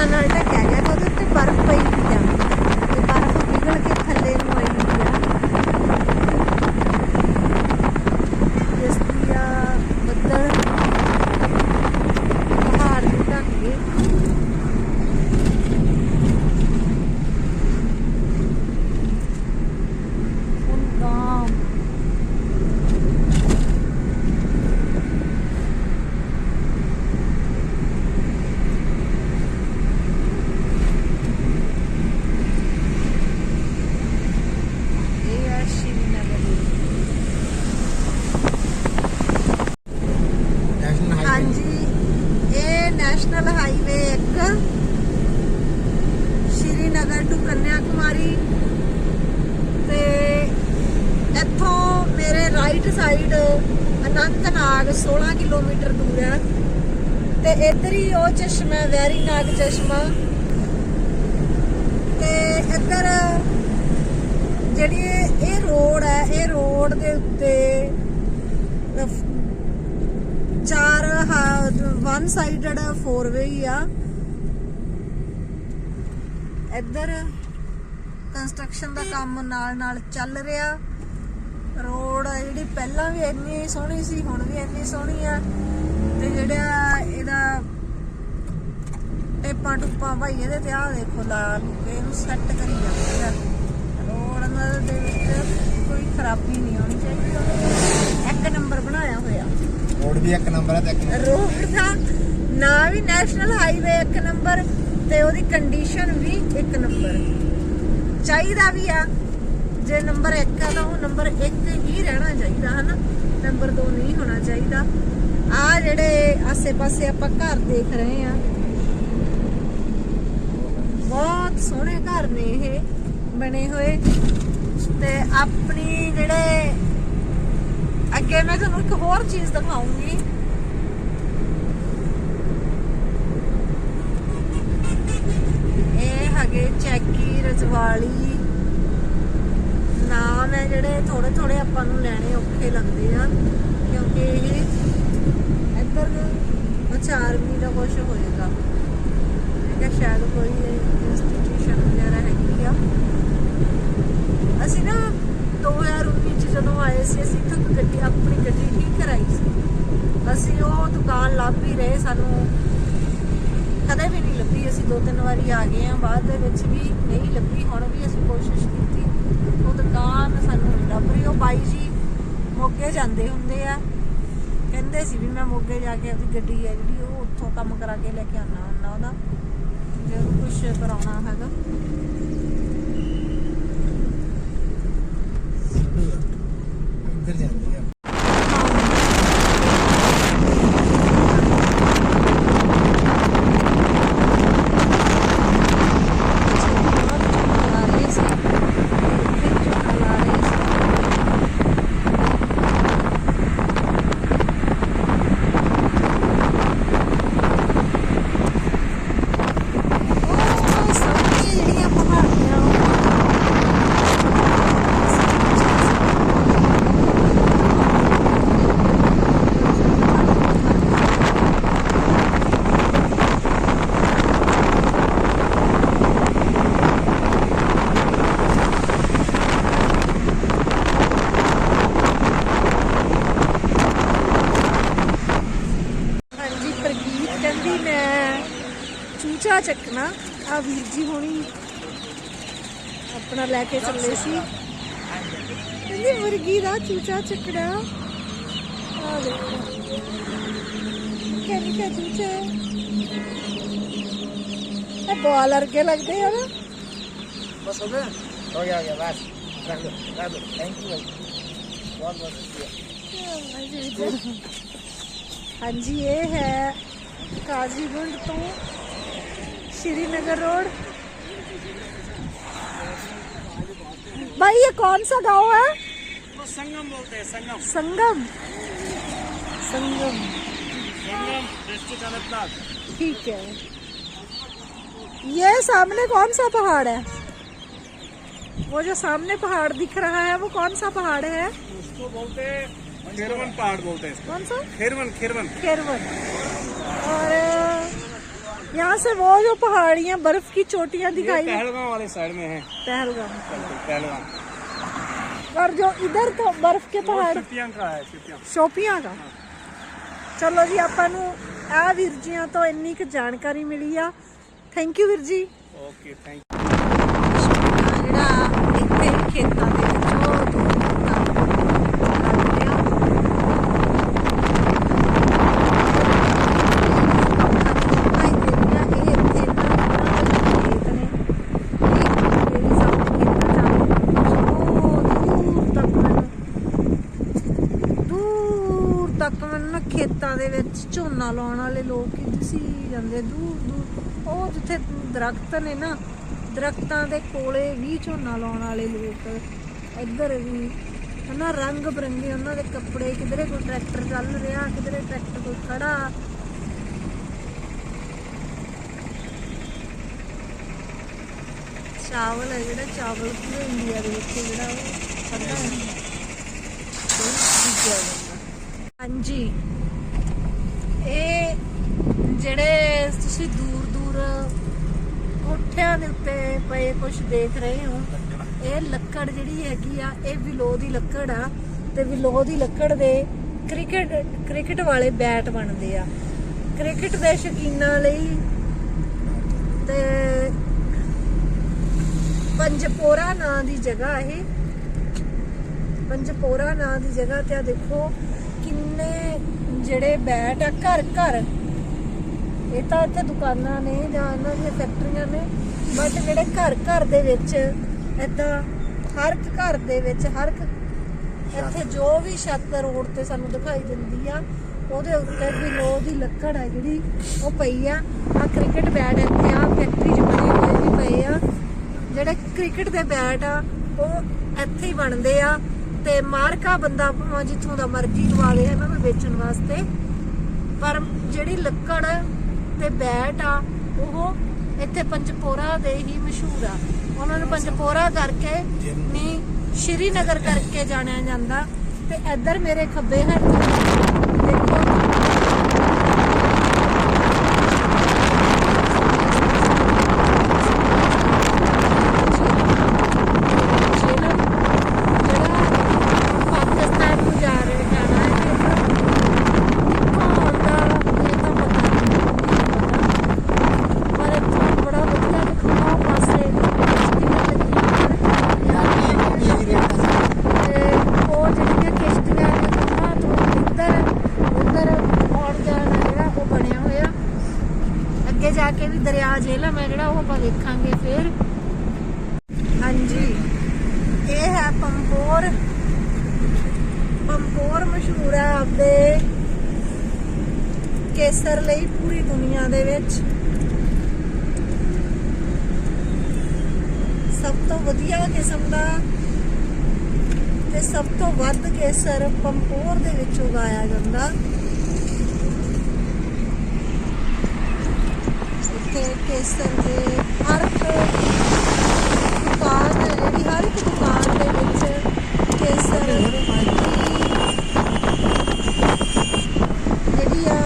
ਬੱਦਲਾਂ ਨਾਲ ਢੱਕਿਆ ਗਿਆ ਤੇ ਉਹਦੇ ਉੱਤੇ ਬਰਫ਼ ਪਈ ਹੋਈ ਆ ਤੇ ਬਰਫ਼ ਪਿਘਲ ਕੇ ਥੱਲੇ ਨੂੰ ਆਈ ਹੋਈ ਆ ਇਸ ਦੀਆਂ ਬੱਦਲ ਪਹਾੜ ਨੂੰ ਢੱਕ ਗਏ ਹੁਣ ਤਾਂ ਇਹ ਆ ਸ਼੍ਰੀਨਗਰ ਨੈਸ਼ਨਲ ਹਾਈਵੇ ਹਾਂਜੀ ਇਹ national highway 1 Srinagar to Kanya Kumari ਤੇ ਇੱਥੋਂ ਮੇਰੇ ਰਾਈਟ ਸਾਈਡ ਅਨੰਤਨਾਗ 16 ਕਿਲੋਮੀਟਰ ਦੂਰ ਹੈ। ਤੇ ਇੱਧਰ ਹੀ ਉਹ ਚਸ਼ਮਾ ਹੈ, ਵੈਰੀ ਨਾਗ ਚਸ਼ਮਾ। ਤੇ ਇੱਧਰ ਜਿਹੜੀ ਇਹ ਰੋਡ ਹੈ ਇਹ ਰੋਡ ਦੇ ਉੱਤੇ ਚਾਰ ਵਨ ਸਾਈਡਡ ਫੋਰ ਵੇ ਹੀ ਆ। ਇੱਧਰ ਕੰਸਟਰਕਸ਼ਨ ਦਾ ਕੰਮ ਨਾਲ ਨਾਲ ਚੱਲ ਰਿਹਾ। ਰੋਡ ਆ ਜਿਹੜੀ ਪਹਿਲਾਂ ਵੀ ਇੰਨੀ ਸੋਹਣੀ ਸੀ ਹੁਣ ਵੀ ਇੰਨੀ ਸੋਹਣੀ ਆ। ਤੇ ਜਿਹੜਾ ਇਹਦਾ ਟੇਪਾਂ ਟੁੱਪਾਂ ਭਾਈ ਇਹਦੇ ਤੇ ਆ ਦੇਖੋ ਲਾ ਲੂ ਕੇ ਇਹਨੂੰ ਸੈੱਟ ਕਰੀ ਜਾਂਦੇ ਆ। ਰੋਡ ਨਾਲ ਦੇ ਵਿੱਚ ਕੋਈ ਖਰਾਬੀ ਨਹੀਂ ਆਉਣੀ ਚਾਹੀਦੀ। ਇੱਕ ਨੰਬਰ ਬਣਾਇਆ ਹੋਇਆ। ਰੋਡ ਵੀ ਇੱਕ ਨੰਬਰ ਹੈ ਤੇ ਇੱਕ ਨੰਬਰ ਰੋਡ ਦਾ ਨਾਂ ਵੀ ਨੈਸ਼ਨਲ ਹਾਈਵੇ ਇੱਕ ਨੰਬਰ ਤੇ ਉਹਦੀ ਕੰਡੀਸ਼ਨ ਵੀ ਇੱਕ ਨੰਬਰ ਚਾਹੀਦਾ ਵੀ ਆ। ਜੇ ਨੰਬਰ 1 ਆ ਤਾਂ ਉਹ ਨੰਬਰ 1 ਹੀ ਰਹਿਣਾ ਚਾਹੀਦਾ, ਹਨਾ? ਨੰਬਰ 2 ਨਹੀਂ ਹੋਣਾ ਚਾਹੀਦਾ। ਆ ਜਿਹੜੇ ਆਸੇ-ਪਾਸੇ ਆਪਾਂ ਘਰ ਦੇਖ ਰਹੇ ਆ, ਬਹੁਤ ਸੋਹਣੇ ਘਰ ਨੇ ਇਹ, ਬਣੇ ਹੋਏ। ਤੇ ਆਪਣੀ ਜਿਹੜੇ, ਅੱਗੇ ਮੈਂ ਤੁਹਾਨੂੰ ਇੱਕ ਹੋਰ ਚੀਜ਼ ਦਿਖਾਉਂਗੀ। ਇਹ ਹੈਗੇ ਚੈਕੀ, ਰਜਵਾਲੀ ਨਾਮ ਹੈ ਜਿਹੜੇ ਥੋੜੇ ਥੋੜੇ ਆਪਾਂ ਨੂੰ ਲੈਣੇ ਔਖੇ ਲੱਗਦੇ ਆ, ਕਿਉਂਕਿ ਇਹ ਇੱਧਰ ਆਰਮੀ ਦਾ ਕੁਝ ਹੋਏਗਾ। ਮੈਂ ਕਿਹਾ ਸ਼ਾਇਦ ਕੋਈ ਇੰਸਟੀਟਿਊਸ਼ਨ ਵਗੈਰਾ ਹੈਗੀ ਆ। ਅਸੀਂ ਨਾ 2019 ਚ ਜਦੋਂ ਆਏ ਸੀ, ਅਸੀਂ ਇੱਥੋਂ ਇੱਕ ਗੱਡੀ, ਆਪਣੀ ਗੱਡੀ ਠੀਕ ਕਰਾਈ ਸੀ। ਅਸੀਂ ਉਹ ਦੁਕਾਨ ਲੱਭ ਹੀ ਰਹੇ, ਸਾਨੂੰ ਕਦੇ ਵੀ ਨਹੀਂ ਲੱਭੀ। ਅਸੀਂ ਦੋ ਤਿੰਨ ਵਾਰੀ ਆ ਗਏ ਆ, ਬਾਅਦ ਦੇ ਵਿੱਚ ਵੀ ਨਹੀਂ ਲੱਭੀ, ਹੁਣ ਵੀ ਅਸੀਂ ਕੋਸ਼ਿਸ਼ ਕੀਤੀ। ਉਹ ਸਾਨੂੰ ਨਹੀਂ ਲੱਭ ਰਹੀ ਉਹ ਬਾਈ ਜੀ ਮੋਗੇ ਜਾਂਦੇ ਹੁੰਦੇ ਆ। ਕਹਿੰਦੇ ਸੀ ਵੀ ਮੈਂ ਮੋਗੇ ਜਾ ਕੇ ਆਪਣੀ ਗੱਡੀ ਹੈ ਜਿਹੜੀ, ਉਹ ਉੱਥੋਂ ਕੰਮ ਕਰਾ ਕੇ ਲੈ ਕੇ ਆਉਣਾ ਹੁੰਦਾ ਉਹਦਾ। ਜੇ ਉਹਨੂੰ ਕੁਝ ਕਰਾਉਣਾ ਹੈਗਾ ਇੱਧਰ ਜਾਂਦੀ ਆ ਹਾਂਜੀ ਪ੍ਰਗੀਤ ਕਹਿੰਦੀ ਮੈਂ ਚੂਚਾ ਚੱਕਣਾ ਆ ਵੀਰ ਜੀ ਹੋਣੀ ਆਪਣਾ ਲੈ ਕੇ ਚੱਲੇ ਸੀ। ਕਹਿੰਦੇ ਮੁਰਗੀ ਦਾ ਚੂਚਾ ਚੱਕੜਾ। ਆ ਦੇਖੋ। ਕਹਿੰਦੇ ਕਾ ਚੂਚਾ ਇਹ ਬਾਲ ਅਰਗੇ ਲੱਗਦੇ ਆ ਨਾ। ਬਸ ਹੋ ਗਿਆ? ਹੋ ਗਿਆ ਹੋ ਗਿਆ ਬਸ। ਰੱਖ ਲਓ ਰੱਖ ਲਓ। ਥੈਂਕ ਯੂ ਭਾਈ। ਬਹੁਤ ਬਹੁਤ ਸ਼ੁਕਰੀਆ ਹਾਂਜੀ ਇਹ ਹੈ ਕਾਜ਼ੀਗੁੰਡ ਤੋਂ ਸ਼੍ਰੀਨਗਰ ਰੋਡ। भाई ये कौन सा गाँव है? तो संगम बोलते हैं संगम। संगम। संगम। संगम डिस्ट्रिक्ट अनंतनाग ठीक है। ये सामने कौन सा पहाड़ है? वो जो सामने पहाड़ दिख रहा है वो कौन सा पहाड़ है? उसको बोलते हैं खेरवन पहाड़ बोलते हैं कौन सा? खेरवन खेरवन। खेरवन। से वो जो पहाड़ियाँ बर्फ की चोटियाँ ये दिखाई दे- पहलगाम वाले साइड में है पहलगाम पहलगाम और जो इधर तो बर्फ के पहाड़ छुट्टियां का है छुट्टियां ਸ਼ੋਪੀਆਂ ਦਾ ਚਲੋ ਜੀ ਆਪਾਂ ਨੂੰ ਆ ਵੀਰ ਜੀਆਂ ਤੋਂ ਇੰਨੀ ਕੁ ਜਾਣਕਾਰੀ ਮਿਲੀ ਆ ਥੈਂਕ ਯੂ ਵੀਰ ਜੀ ओके थैंक ਜਿਹੜਾ ਇੱਥੇ ਖੇਤਾਂ ਖੇਤਾਂ ਦੇ ਵਿੱਚ ਝੋਨਾ ਲਾਉਣ ਵਾਲੇ ਲੋਕ ਹੀ ਜਾਂਦੇ ਦੂਰ ਦੂਰ। ਉਹ ਜਿੱਥੇ ਦਰਖਤ ਨੇ ਨਾ, ਦਰਖਤਾਂ ਦੇ ਕੋਲੇ ਵੀ ਝੋਨਾ ਲਾਉਣ ਵਾਲੇ ਲੋਕ, ਇੱਧਰ ਵੀ, ਹਨਾ, ਰੰਗ ਬਰੰਗੇ ਉਹਨਾਂ ਦੇ ਕੱਪੜੇ, ਕਿਧਰੇ ਕੋਈ ਟਰੈਕਟਰ ਚੱਲ ਰਿਹਾ, ਕਿਧਰੇ ਟਰੈਕਟਰ ਕੋਈ ਖੜਾ। ਚਾਵਲ ਹੈ ਜਿਹੜਾ, ਚਾਵਲ ਪੂਰੇ ਇੰਡੀਆ ਦੇ ਵਿੱਚ ਜਿਹੜਾ ਉਹ ਖਾਧਾ ਜਾਂਦਾ ਹਾਂਜੀ। ਜਿਹੜੇ ਤੁਸੀਂ ਦੂਰ ਦੂਰ ਕੋਠਿਆਂ ਦੇ ਉੱਤੇ ਪਏ ਕੁਝ ਦੇਖ ਰਹੇ ਹੋ, ਇਹ ਲੱਕੜ ਜਿਹੜੀ ਹੈਗੀ ਆ, ਇਹ ਵਿਲੋ ਦੀ ਲੱਕੜ ਆ ਤੇ ਵਿਲੋ ਦੀ ਲੱਕੜ ਦੇ ਕ੍ਰਿਕਟ ਕ੍ਰਿਕਟ ਵਾਲੇ ਬੈਟ ਬਣਦੇ ਆ। ਕ੍ਰਿਕਟ ਦੇ ਸ਼ੌਕੀਨਾਂ ਲਈ ਤੇ ਪੰਜਪੋਰਾ ਨਾਂ ਦੀ ਜਗ੍ਹਾ ਇਹ। ਪੰਜਪੋਰਾ ਨਾਂ ਦੀ ਜਗ੍ਹਾ ਤੇ ਆ ਦੇਖੋ ਕਿੰਨੇ ਜਿਹੜੇ ਬੈਟ ਆ, ਘਰ ਘਰ ਇਹ ਤਾਂ ਇੱਥੇ ਦੁਕਾਨਾਂ ਨੇ ਜਾਂ ਇਹਨਾਂ ਦੀਆਂ ਫੈਕਟਰੀਆਂ ਨੇ ਬਟ ਜਿਹੜੇ ਘਰ ਘਰ ਦੇ ਵਿੱਚ ਇਦਾਂ ਹਰ ਇੱਕ ਘਰ ਦੇ ਵਿੱਚ ਹਰ ਇੱਕ ਇੱਥੇ ਜੋ ਵੀ ਛੱਤ ਰੋਡ ਤੇ ਸਾਨੂੰ ਦਿਖਾਈ ਦਿੰਦੀ ਆ, ਉਹਦੇ ਉੱਤੇ ਵੀ ਲੋ ਦੀ ਲੱਕੜ ਆ ਜਿਹੜੀ ਉਹ ਪਈ ਆ। ਆ ਕ੍ਰਿਕਟ ਬੈਟ ਇੱਥੇ ਆ ਫੈਕਟਰੀ 'ਚ ਬਣੇ ਹੋਏ ਵੀ ਪਏ ਆ। ਜਿਹੜੇ ਕ੍ਰਿਕਟ ਦੇ ਬੈਟ ਆ, ਉਹ ਇੱਥੇ ਹੀ ਬਣਦੇ ਆ। ਤੇ ਮਾਰਕਾ ਬੰਦਾ ਭਾਵੇਂ ਜਿੱਥੋਂ ਦਾ ਮਰਜ਼ੀ ਲਵਾ ਦੇ ਇਹਨਾਂ ਨੂੰ ਵੇਚਣ ਵਾਸਤੇ। ਪਰ ਜਿਹੜੀ ਲੱਕੜ ਤੇ ਬੈਟ ਆ ਉਹ ਇੱਥੇ ਪੰਜਪੋਰਾ ਦੇ ਹੀ ਮਸ਼ਹੂਰ ਆ। ਉਹਨਾਂ ਨੂੰ ਪੰਜਪੋਰਾ ਕਰਕੇ ਨਹੀਂ ਸ਼੍ਰੀਨਗਰ ਕਰਕੇ ਜਾਣਿਆ ਜਾਂਦਾ। ਤੇ ਇੱਧਰ ਮੇਰੇ ਖੱਬੇ ਹੱਥ ਦੇਖੋ ਜਿਹੜਾ ਪਾਕਿਸਤਾਨ ਨੂੰ ਜਾ ਰਹੇ ਜਾਣਾ ਹੈ ਕਿੱਥੋਂ ਆਉਂਦਾ ਇਹ ਤਾਂ ਪਤਾ ਨਹੀਂ ਪਰ ਇੱਥੋਂ ਬੜਾ ਵਧੀਆ ਦਿਖਦਾ ਪਾਸੇ ਕਿਸ਼ਤੀਆਂ ਲੱਗੀਆਂ ਤੇ ਉਹ ਜਿਹੜੀਆਂ ਕਿਸ਼ਤੀਆਂ ਨੇ ਉਹਨਾਂ ਤੋਂ ਇੱਧਰ ਉੱਧਰ ਆਉਣ ਜਾਣ ਜਿਹੜਾ ਉਹ ਬਣਿਆ ਹੋਇਆ ਅੱਗੇ ਜਾ ਕੇ ਵੀ ਦਰਿਆ ਜੇਲਮ ਹੈ ਜਿਹੜਾ ਉਹ ਆਪਾਂ ਵੇਖਾਂਗੇ ਫਿਰ ਹਾਂਜੀ ਇਹ ਹੈ ਪੰਪੋਰ ਪੰਪੋਰ ਮਸ਼ਹੂਰ ਹੈ ਆਪਦੇ ਕੇਸਰ ਲਈ ਪੂਰੀ ਦੁਨੀਆ ਦੇ ਵਿੱਚ। ਸਭ ਤੋਂ ਵਧੀਆ ਕਿਸਮ ਦਾ ਤੇ ਸਭ ਤੋਂ ਵੱਧ ਕੇਸਰ ਪੰਪੋਰ ਦੇ ਵਿੱਚ ਉਗਾਇਆ ਜਾਂਦਾ। ਇੱਥੇ ਕੇਸਰ ਦੇ ਹਰ ਇੱਕ ਦੁਕਾਨ ਜਿਹੜੀ ਹਰ ਇੱਕ ਦੁਕਾਨ ਦੇ ਵਿੱਚ ਕੇਸਰ ਦੀ ਜਿਹੜੀ ਆ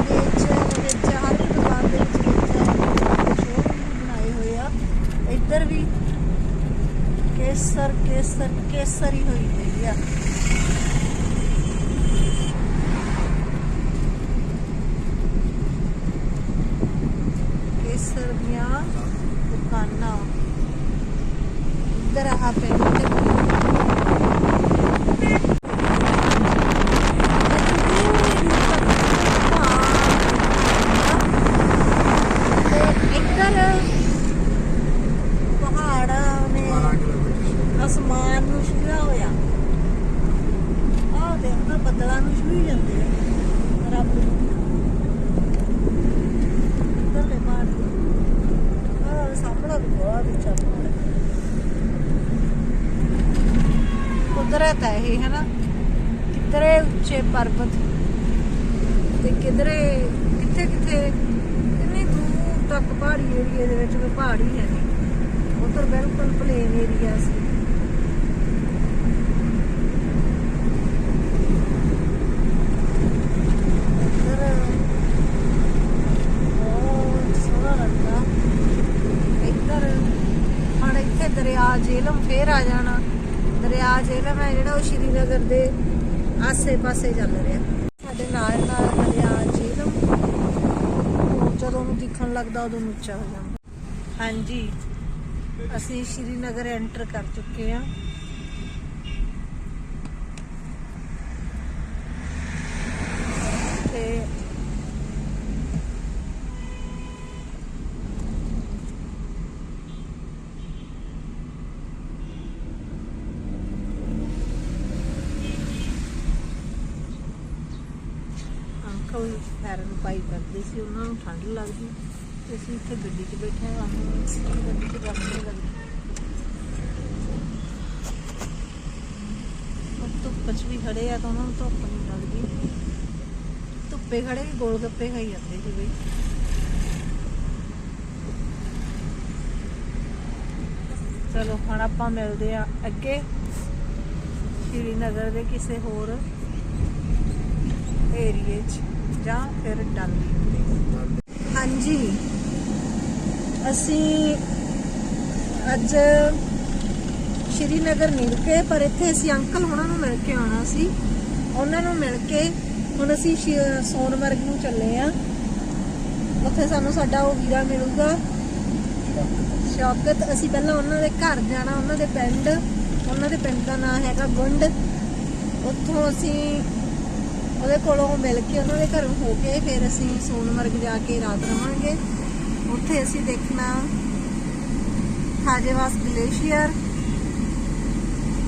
ਵੇਚ ਵਿੱਚ ਹਰ ਇੱਕ ਦੁਕਾਨ ਦੇ ਵਿੱਚ ਵਿੱਚ ਸ਼ੋਰੂਮ ਬਣਾਏ ਹੋਏ ਆ ਇੱਧਰ ਵੀ ਕੇਸਰ ਕੇਸਰ ਕੇਸਰੀ ਹੋਈ ਹੋਈ ਆ। ਕੁਦਰਤ ਹੈ ਇਹ ਹੈ ਨਾ ਕਿਧਰੇ ਉੱਚੇ ਪਰਬਤ? ਤੇ ਕਿਧਰੇ, ਕਿੱਥੇ ਕਿੱਥੇ? ਕਿੰਨੀ ਦੂਰ ਤੱਕ ਪਹਾੜੀ ਏਰੀਆ ਦੇ ਵਿੱਚ ਕੋਈ ਪਹਾੜੀ ਹੈ ਨਹੀਂ। ਉਧਰ ਬਿਲਕੁਲ ਪਲੇਨ ਏਰੀਆ ਸੀ। ਦਰਿਆ ਜੇਲਮ ਫੇਰ ਆ ਜਾਣਾ। ਦਰਿਆ ਜੇਲਮ ਹੈ ਜਿਹੜਾ ਉਹ ਸ਼੍ਰੀਨਗਰ ਦੇ ਆਸੇ-ਪਾਸੇ ਚੱਲ ਰਿਹਾ। ਸਾਡੇ ਨਾਲ ਨਾਲ ਦਰਿਆ ਜੇਲਮ ਉਹ ਜਦੋਂ ਉਹਨੂੰ ਦਿਖਣ ਲੱਗਦਾ, ਉਦੋਂ ਨੂੰ ਉੱਚਾ ਹੋ ਜਾਂਦਾ। ਹਾਂਜੀ। ਅਸੀਂ ਸ਼੍ਰੀਨਗਰ ਐਂਟਰ ਕਰ ਚੁੱਕੇ ਆ ਤੇ ਕੋਈ ਪੈਰਨ ਪਾਈ ਕਰਦੇ ਸੀ, ਉਹਨਾਂ ਨੂੰ ਠੰਡ ਲੱਗਦੀ। ਤੇ ਅਸੀਂ ਇੱਥੇ ਗੱਡੀ 'ਚ ਬੈਠੇ ਹਾਂ, ਸਾਨੂੰ ਗੱਡੀ 'ਚ ਗਰਮੀ ਨਹੀਂ ਲੱਗਦੀ। ਉਹ ਧੁੱਪ 'ਚ ਵੀ ਖੜੇ ਆ ਤਾਂ ਉਹਨਾਂ ਨੂੰ ਧੁੱਪ ਨਹੀਂ ਲੱਗਦੀ। ਧੁੱਪੇ ਖੜੇ ਵੀ ਗੋਲ ਗੱਪੇ ਖਾਈ ਜਾਂਦੇ ਸੀ ਬਈ। ਚਲੋ, ਹੁਣ ਆਪਾਂ ਮਿਲਦੇ ਆ ਅੱਗੇ। ਸ਼੍ਰੀਨਗਰ ਦੇ ਕਿਸੇ ਹੋਰ ਏਰੀਏ 'ਚ। ਜਾਂ ਫਿਰ ਡਲ ਲੇਕ ਦੇ ਹਾਂਜੀ। ਅਸੀਂ ਅੱਜ ਸ਼੍ਰੀਨਗਰ ਨਹੀਂ ਕੇ, ਪਰ ਇੱਥੇ ਅਸੀਂ ਅੰਕਲ ਉਹਨਾਂ ਨੂੰ ਮਿਲ ਕੇ ਆਉਣਾ ਸੀ। ਉਹਨਾਂ ਨੂੰ ਮਿਲ ਕੇ ਹੁਣ ਅਸੀਂ ਸੋਨਵਰਗ ਨੂੰ ਚੱਲੇ ਆ। ਉੱਥੇ ਸਾਨੂੰ ਸਾਡਾ ਉਹ ਵੀਰਾ ਮਿਲੂਗਾ। ਸ਼ੌਕਤ। ਅਸੀਂ ਪਹਿਲਾਂ ਉਹਨਾਂ ਦੇ ਘਰ ਜਾਣਾ, ਉਹਨਾਂ ਦੇ ਪਿੰਡ। ਉਹਨਾਂ ਦੇ ਪਿੰਡ ਦਾ ਨਾਮ ਹੈਗਾ ਗੁੰਡ। ਉੱਥੋਂ ਅਸੀਂ ਉਹਦੇ ਕੋਲੋਂ ਮਿਲ ਕੇ ਉਹਨਾਂ ਦੇ ਘਰੋਂ ਹੋ ਕੇ ਫਿਰ ਅਸੀਂ ਸੋਨਮਰਗ ਜਾ ਕੇ ਰਾਤ ਰਵਾਂਗੇ। ਉੱਥੇ ਅਸੀਂ ਦੇਖਣਾ ਖਾਜੇਵਾਸ ਗਲੇਸ਼ੀਅਰ।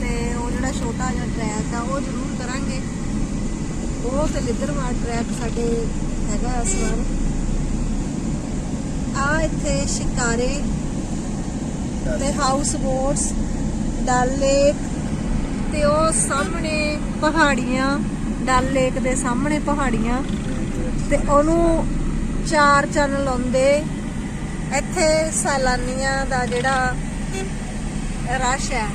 ਤੇ ਉਹ ਜਿਹੜਾ ਛੋਟਾ ਜਿਹਾ ਟਰੈਕ ਆ, ਉਹ ਜ਼ਰੂਰ ਕਰਾਂਗੇ। ਉਹ ਤੇ ਲਿੱਦਰਵਾਰ ਟਰੈਕ ਸਾਡੇ ਹੈਗਾ ਇਸ ਵਾਰ। ਆ ਇੱਥੇ ਸ਼ਿਕਾਰੇ ਤੇ ਹਾਊਸ ਬੋਟਸ ਡਲ ਲੇਕ ਤੇ ਉਹ ਸਾਹਮਣੇ ਪਹਾੜੀਆਂ। ਡਲ ਲੇਕ ਦੇ ਸਾਹਮਣੇ ਪਹਾੜੀਆਂ ਤੇ ਉਹਨੂੰ ਚਾਰ ਚੰਨ ਲਾਉਂਦੇ। ਇੱਥੇ ਸੈਲਾਨੀਆਂ ਦਾ ਜਿਹੜਾ ਰਸ਼ ਹੈ,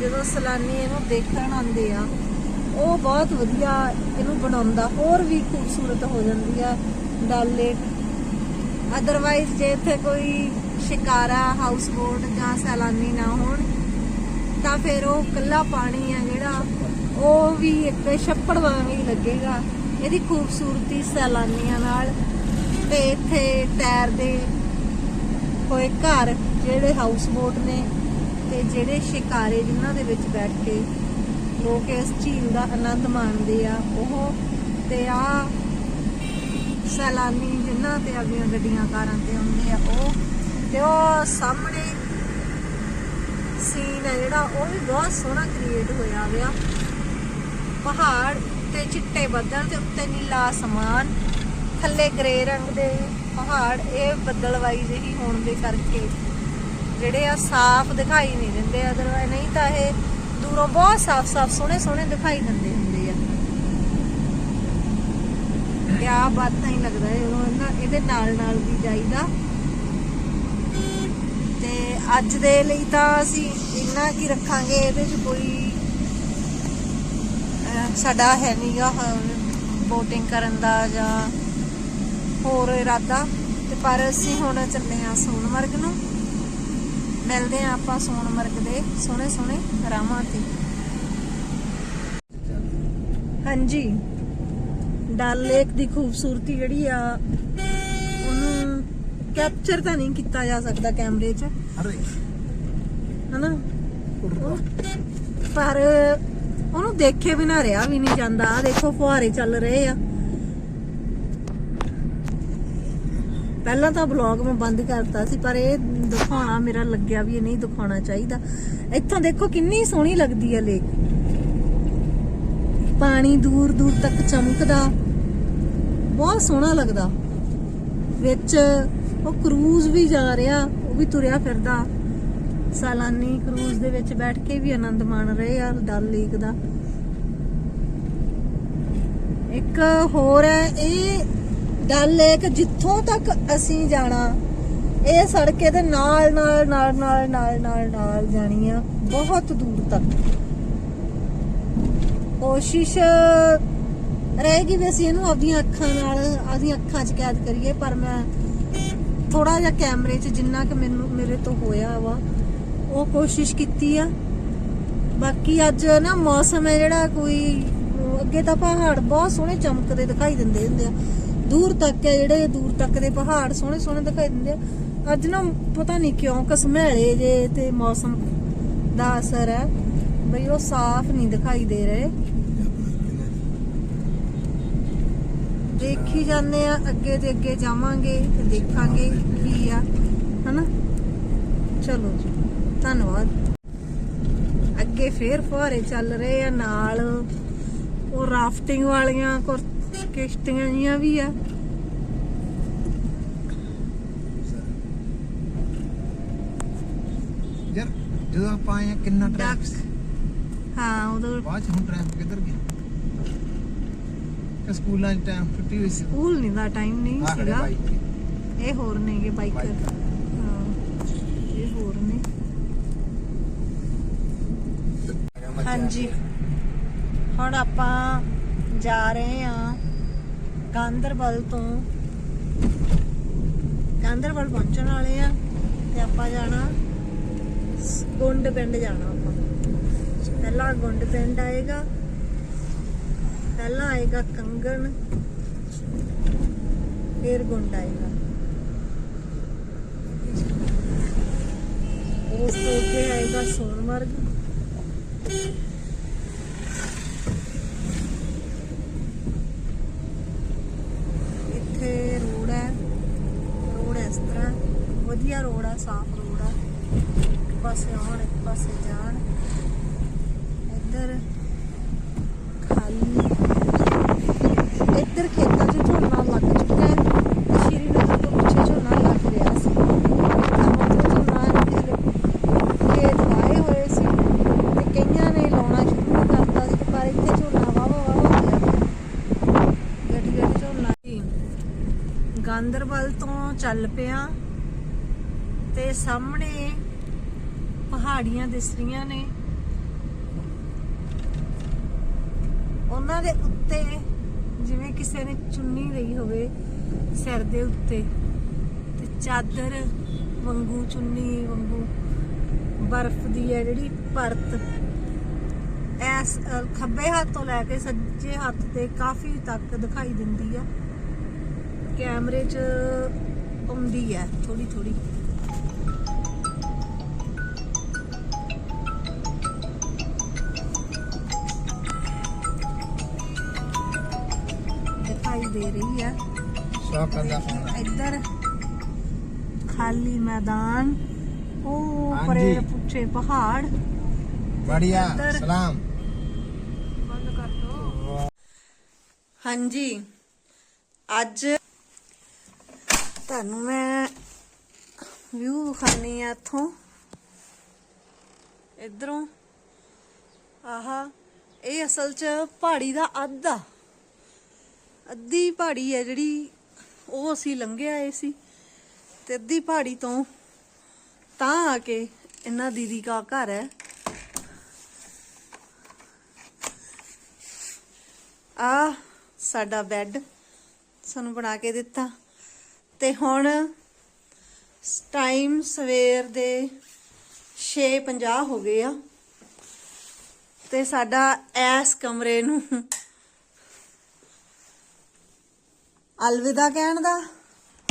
ਜਦੋਂ ਸੈਲਾਨੀ ਇਹਨੂੰ ਦੇਖਣ ਆਉਂਦੇ ਆ, ਉਹ ਬਹੁਤ ਵਧੀਆ ਇਹਨੂੰ ਬਣਾਉਂਦਾ, ਹੋਰ ਵੀ ਖੂਬਸੂਰਤ ਹੋ ਜਾਂਦੀ ਆ ਡਲ ਲੇਕ। ਅਦਰਵਾਈਜ਼ ਜੇ ਇੱਥੇ ਕੋਈ ਸ਼ਿਕਾਰਾ ਹਾਊਸ ਬੋਟ ਜਾਂ ਸੈਲਾਨੀ ਨਾ ਹੋਣ, ਤਾਂ ਫਿਰ ਉਹ ਕੱਲਾ ਪਾਣੀ ਆ ਜਿਹੜਾ ਉਹ ਵੀ ਇੱਕ ਛੱਪੜ ਵਾਂਗ ਹੀ ਲੱਗੇਗਾ। ਇਹਦੀ ਖੂਬਸੂਰਤੀ ਸੈਲਾਨੀਆਂ ਨਾਲ ਤੇ ਇੱਥੇ ਤੈਰਦੇ ਹੋਏ ਘਰ, ਜਿਹੜੇ ਹਾਊਸ ਬੋਟ ਨੇ ਤੇ ਜਿਹੜੇ ਸ਼ਿਕਾਰੇ ਜਿਨ੍ਹਾਂ ਦੇ ਵਿੱਚ ਬੈਠ ਕੇ ਲੋਕ ਇਸ ਝੀਲ ਦਾ ਆਨੰਦ ਮਾਣਦੇ ਆ, ਉਹ ਤੇ ਆ ਸੈਲਾਨੀ ਜਿਨ੍ਹਾਂ ਤੇ ਆਪਣੀਆਂ ਗੱਡੀਆਂ, ਕਾਰਾਂ ਤੇ ਆਉਂਦੇ ਆ, ਉਹ ਤੇ ਉਹ ਸਾਹਮਣੇ ਸੀਨ ਹੈ ਜਿਹੜਾ, ਉਹ ਵੀ ਬਹੁਤ ਸੋਹਣਾ ਕ੍ਰੀਏਟ ਹੋਇਆ ਹੋਇਆ ਪਹਾੜ ਤੇ ਚਿੱਟੇ ਬੱਦਲ ਤੇ ਉੱਤੇ ਨੀਲਾ ਅਸਮਾਨ, ਥੱਲੇ ਗ੍ਰੇ ਰੰਗ ਦੇ ਪਹਾੜ, ਇਹ ਬੱਦਲਵਾਈ ਜਿਹੀ ਹੋਣ ਦੇ ਕਰਕੇ ਜਿਹੜੇ ਆ ਸਾਫ਼ ਦਿਖਾਈ ਨਹੀਂ ਦਿੰਦੇ ਅਦਰਵਾਇਜ਼ ਨਹੀਂ ਤਾਂ ਇਹ ਦੂਰੋਂ ਬਹੁਤ ਸਾਫ਼-ਸਾਫ਼ ਸੋਹਣੇ-ਸੋਹਣੇ ਦਿਖਾਈ ਦਿੰਦੇ ਹੁੰਦੇ ਆ। ਕਿਆ ਬਾਤ ਹੀ ਲੱਗਦਾ ਹੈ ਉਹ ਇਹਦੇ ਨਾਲ ਨਾਲ ਵੀ ਜਾਈਦਾ। ਤੇ ਅੱਜ ਦੇ ਲਈ ਤਾਂ ਅਸੀਂ ਇੰਨਾ ਕੀ ਰੱਖਾਂਗੇ, ਇਹਦੇ 'ਚ ਕੋਈ ਸਾਡਾ ਹੈ ਨਹੀਂਗਾ ਬੋਟਿੰਗ ਕਰਨ ਦਾ ਜਾਂ ਹੋਰ ਇਰਾਦਾ। ਤੇ ਪਰ ਅਸੀਂ ਹੁਣ ਚੱਲੇ ਆ ਸੋਨਮਰਗ ਨੂੰ। ਮਿਲਦੇ ਆ ਆਪਾਂ ਸੋਨਮਰਗ ਦੇ ਸੋਹਣੇ ਸੋਹਣੇ ਰਾਵਾਂ ਤੇ। ਹਾਂਜੀ ਡਲ ਲੇਕ ਦੀ ਖੂਬਸੂਰਤੀ ਜਿਹੜੀ ਆ ਉਹਨੂੰ ਕੈਪਚਰ ਤਾਂ ਨਹੀਂ ਕੀਤਾ ਜਾ ਸਕਦਾ ਕੈਮਰੇ 'ਚ। ਹਨਾ? ਪਰ ਉਹਨੂੰ ਦੇਖੇ ਬਿਨਾ ਰਿਹਾ ਵੀ ਨਹੀਂ ਜਾਂਦਾ। ਆ ਦੇਖੋ, ਫੁਹਾਰੇ ਚੱਲ ਰਹੇ ਆ। ਪਹਿਲਾਂ ਤਾਂ ਬਲੌਗ ਮੈਂ ਬੰਦ ਕਰਤਾ ਸੀ, ਪਰ ਇਹ ਦਿਖਾਉਣਾ ਮੇਰਾ ਲੱਗਿਆ ਵੀ ਇਹ ਨਹੀਂ ਦਿਖਾਉਣਾ ਚਾਹੀਦਾ। ਇੱਥੋਂ ਦੇਖੋ ਕਿੰਨੀ ਸੋਹਣੀ ਲੱਗਦੀ ਆ ਲੇਕ ਪਾਣੀ ਦੂਰ ਦੂਰ ਤੱਕ ਚਮਕਦਾ। ਬਹੁਤ ਸੋਹਣਾ ਲੱਗਦਾ। ਵਿੱਚ ਉਹ ਕਰੂਜ਼ ਵੀ ਜਾ ਰਿਹਾ, ਉਹ ਵੀ ਤੁਰਿਆ ਫਿਰਦਾ। ਸਾਲਾਨੀ ਕਰੂਜ਼ ਦੇ ਵਿੱਚ ਬੈਠ ਕੇ ਵੀ ਆਨੰਦ ਮਾਣ ਰਹੇ ਆ ਡਲ ਲੇਕ ਦਾ। ਇੱਕ ਹੋਰ ਹੈ, ਇਹ ਡਲ ਲੇਕ ਜਿੱਥੋਂ ਤੱਕ ਅਸੀਂ ਜਾਣਾ, ਇਹ ਸੜਕੇ ਦੇ ਨਾਲ ਨਾਲ ਨਾਲ ਨਾਲ ਨਾਲ ਨਾਲ ਨਾਲ ਜਾਣੀ ਆ, ਬਹੁਤ ਦੂਰ ਤੱਕ। ਕੋਸ਼ਿਸ਼ ਰਹੇਗੀ ਵੀ ਅਸੀਂ ਇਹਨੂੰ ਆਪਦੀਆਂ ਅੱਖਾਂ ਨਾਲ, ਆਪਦੀਆਂ ਅੱਖਾਂ 'ਚ ਕੈਦ ਕਰੀਏ, ਪਰ ਮੈਂ ਥੋੜਾ ਜਿਹਾ ਕੈਮਰੇ 'ਚ ਜਿੰਨਾ ਕਿ ਮੈਨੂੰ, ਮੇਰੇ ਤੋਂ ਹੋਇਆ ਵਾ ਉਹ ਕੋਸ਼ਿਸ਼ ਕੀਤੀ ਆ। ਬਾਕੀ ਅੱਜ ਨਾ ਮੌਸਮ ਹੈ ਜਿਹੜਾ, ਕੋਈ ਅੱਗੇ ਤਾਂ ਪਹਾੜ ਬਹੁਤ ਸੋਹਣੇ ਚਮਕਦੇ ਦਿਖਾਈ ਦਿੰਦੇ ਹੁੰਦੇ ਆ। ਦੂਰ ਤੱਕ ਹੈ ਜਿਹੜੇ, ਦੂਰ ਤੱਕ ਦੇ ਪਹਾੜ ਸੋਹਣੇ ਸੋਹਣੇ ਦਿਖਾਈ ਦਿੰਦੇ ਆ। ਅੱਜ ਨਾ ਪਤਾ ਨਹੀਂ ਕਿਉਂ ਕਸਮੈਲੇ ਜੇ ਤੇ ਮੌਸਮ ਦਾ ਅਸਰ ਹੈ। ਬਈ ਉਹ ਸਾਫ਼ ਨਹੀਂ ਦਿਖਾਈ ਦੇ ਰਹੇ। ਦੇਖੀ ਜਾਂਦੇ ਆ, ਅੱਗੇ ਤੇ ਅੱਗੇ ਜਾਵਾਂਗੇ ਤੇ ਦੇਖਾਂਗੇ ਕੀ ਆ। ਹਨਾ? ਚਲੋ ਜੀ। ਧੰਨਵਾਦ। ਅੱਗੇ ਫੇਰ ਫੁਹਾਰੇ ਚੱਲ ਰਹੇ ਆ ਨਾਲ। ਉਹ ਰਾਫਟਿੰਗ ਵਾਲੀਆਂ ਕਿਸ਼ਤੀਆਂ ਜੀਆਂ ਵੀ ਆ। ਯਾਰ ਜਦੋਂ ਆਪਾਂ ਆਏ ਕਿੰਨਾ ਟ੍ਰੈਫਿਕ ਹਾਂ ਉਦੋਂ ਬਾਅਦ ਚ ਹੁਣ ਟ੍ਰੈਫਿਕ ਕਿੱਧਰ ਗਿਆ? ਕਿ ਸਕੂਲਾਂ 'ਚ ਟਾਈਮ ਛੁੱਟੀ ਹੋਈ ਸੀ। ਸਕੂਲ ਨਹੀਂ ਦਾ ਟਾਈਮ ਨਹੀਂ ਸੀਗਾ। ਇਹ ਹੋਰ ਨੇਗੇ ਬਾਈਕਰ। ਹਾਂ ਇਹ ਹੋਰ ਨੇ। ਹਾਂਜੀ। ਹੁਣ ਆਪਾਂ ਜਾ ਰਹੇ ਆ ਗਾਂਦਰਬਲ ਤੋਂ। ਗਾਂਦਰਬਲ ਪਹੁੰਚਣ ਵਾਲੇ ਆ ਤੇ ਆਪਾਂ ਜਾਣਾ ਗੁੰਡ ਪਿੰਡ ਜਾਣਾ ਆਪਾਂ। ਪਹਿਲਾਂ ਗੁੰਡ ਪਿੰਡ ਆਏਗਾ, ਪਹਿਲਾਂ ਆਏਗਾ ਕੰਗਣ, ਫਿਰ ਗੁੰਡ ਆਏਗਾ। ਉਸ ਤੋਂ ਅੱਗੇ ਆਏਗਾ ਸੋਨਮਰਗ ਇੱਥੇ ਰੋਡ ਹੈ ਰੋਡ ਇਸ ਤਰ੍ਹਾਂ ਵਧੀਆ ਰੋਡ ਆ, ਸਾਫ਼ ਰੋਡ ਆ। ਇੱਕ ਪਾਸੇ ਆਉਣ ਇੱਕ ਪਾਸੇ ਜਾਣ। ਇੱਧਰ ਖਾਲੀ। ਇੱਧਰ ਖੇਤਾਂ 'ਚ ਝੋਨਾ ਲੱਗ ਚੁੱਕਾ ਹੈ। ਸ਼੍ਰੀਨਗਰ ਤੋਂ ਪਿੱਛੇ ਝੋਨਾ ਲੱਗ ਰਿਹਾ ਸੀ। ਤਾਂ ਹੋਏ ਸੀ ਤੇ ਕਈਆਂ ਨੇ ਲਾਉਣਾ ਸ਼ੁਰੂ ਕਰਤਾ ਸੀ, ਪਰ ਇੱਥੇ ਝੋਨਾ ਵਾਵਾ ਵਾਵਾ ਝੋਨਾ। ਗਾਂਦਰਬਲ ਤੋਂ ਚੱਲ ਪਿਆ। ਸਾਹਮਣੇ ਪਹਾੜੀਆਂ ਦਿਸ ਰਹੀਆਂ ਨੇ। ਉਹਨਾਂ ਦੇ ਉੱਤੇ ਜਿਵੇਂ ਕਿਸੇ ਨੇ ਚੁੰਨੀ ਲਈ ਹੋਵੇ, ਸਿਰ ਦੇ ਉੱਤੇ ਤੇ ਚਾਦਰ ਵਾਂਗੂ, ਚੁੰਨੀ ਵਾਂਗੂ ਬਰਫ਼ ਦੀ ਹੈ ਜਿਹੜੀ ਪਰਤ। ਐਸ ਖੱਬੇ ਹੱਥ ਤੋਂ ਲੈ ਕੇ ਸੱਜੇ ਹੱਥ ਤੇ ਕਾਫੀ ਤੱਕ ਦਿਖਾਈ ਦਿੰਦੀ ਆ। ਕੈਮਰੇ 'ਚ ਆਉਂਦੀ ਹੈ ਥੋੜੀ ਥੋੜੀ ਇੱਧਰ ਖਾਲੀ ਮੈਦਾਨ ਉਹ। ਪਰੇ ਪੁੱਛੇ ਪਹਾੜ। ਬੜੀਆ ਸਲਾਮ। ਬੰਦ ਕਰ ਦੋ। ਹਾਂਜੀ। ਅੱਜ ਤੁਹਾਨੂੰ ਮੈਂ ਵਿਊ ਵਿਖਾਣੀ ਆ ਇੱਥੋਂ। ਇਧਰੋਂ। ਆਹਾ ਇਹ ਅਸਲ 'ਚ ਪਹਾੜੀ ਦਾ ਅੱਧ ਆ। ਅੱਧੀ ਪਹਾੜੀ ਹੈ ਜਿਹੜੀ ਉਹ ਅਸੀਂ ਲੰਘੇ ਆਏ ਸੀ। ਤੇ ਅੱਧੀ ਪਹਾੜੀ ਤੋਂ ਤਾਂ ਆ ਕੇ ਇਹਨਾਂ ਦੀਦੀ ਦਾ ਘਰ ਹੈ। ਆ ਸਾਡਾ ਬੈੱਡ ਸਾਨੂੰ ਬਣਾ ਕੇ ਦਿੱਤਾ। ਤੇ ਹੁਣ ਟਾਈਮ ਸਵੇਰ ਦੇ 6:50 ਹੋ ਗਏ ਆ। ਤੇ ਸਾਡਾ ਐਸ ਕਮਰੇ ਨੂੰ ਅਲਵਿਦਾ ਕਹਿਣ ਦਾ?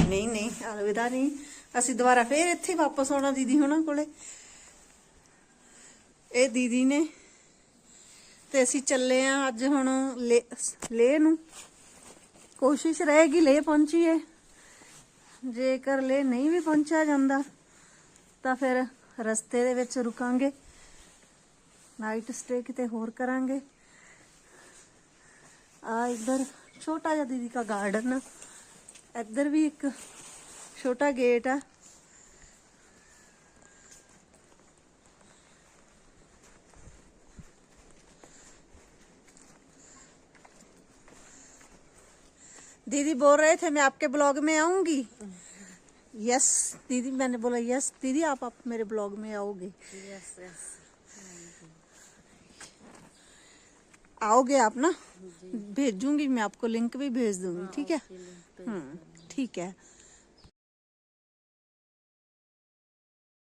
ਨਹੀਂ ਨਹੀਂ, ਅਲਵਿਦਾ ਨਹੀਂ। ਅਸੀਂ ਦੁਬਾਰਾ ਫੇਰ ਇੱਥੇ ਹੀ ਵਾਪਸ ਆਉਣਾ ਦੀਦੀ ਹੁਣਾਂ ਕੋਲੇ। ਇਹ ਦੀਦੀ ਨੇ। ਤੇ ਅਸੀਂ ਚੱਲੇ ਆ ਅੱਜ ਹੁਣ ਲੇ- ਲੇਹ ਨੂੰ। ਕੋਸ਼ਿਸ਼ ਰਹੇਗੀ ਲੇਹ ਪਹੁੰਚੀਏ ਜੇਕਰ ਲੇਹ ਨਹੀਂ ਵੀ ਪਹੁੰਚਿਆ ਜਾਂਦਾ, ਤਾਂ ਫਿਰ ਰਸਤੇ ਦੇ ਵਿੱਚ ਰੁਕਾਂਗੇ। ਨਾਈਟ ਸਟੇ ਕਿਤੇ ਹੋਰ ਕਰਾਂਗੇ। ਆ ਇੱਧਰ छोटा जा दीदी का गार्डन इधर भी एक छोटा गेट है। दीदी बोल रहे थे मैं आपके ब्लॉग में आऊँगी। हम्म। यस दीदी मैंने बोला यस दीदी आप, आप मेरे ब्लॉग में आओगे। यस यस आओगे आप ना भेजूंगी मैं आपको लिंक भी भेज दूंगी ठीक है हम्म ठीक है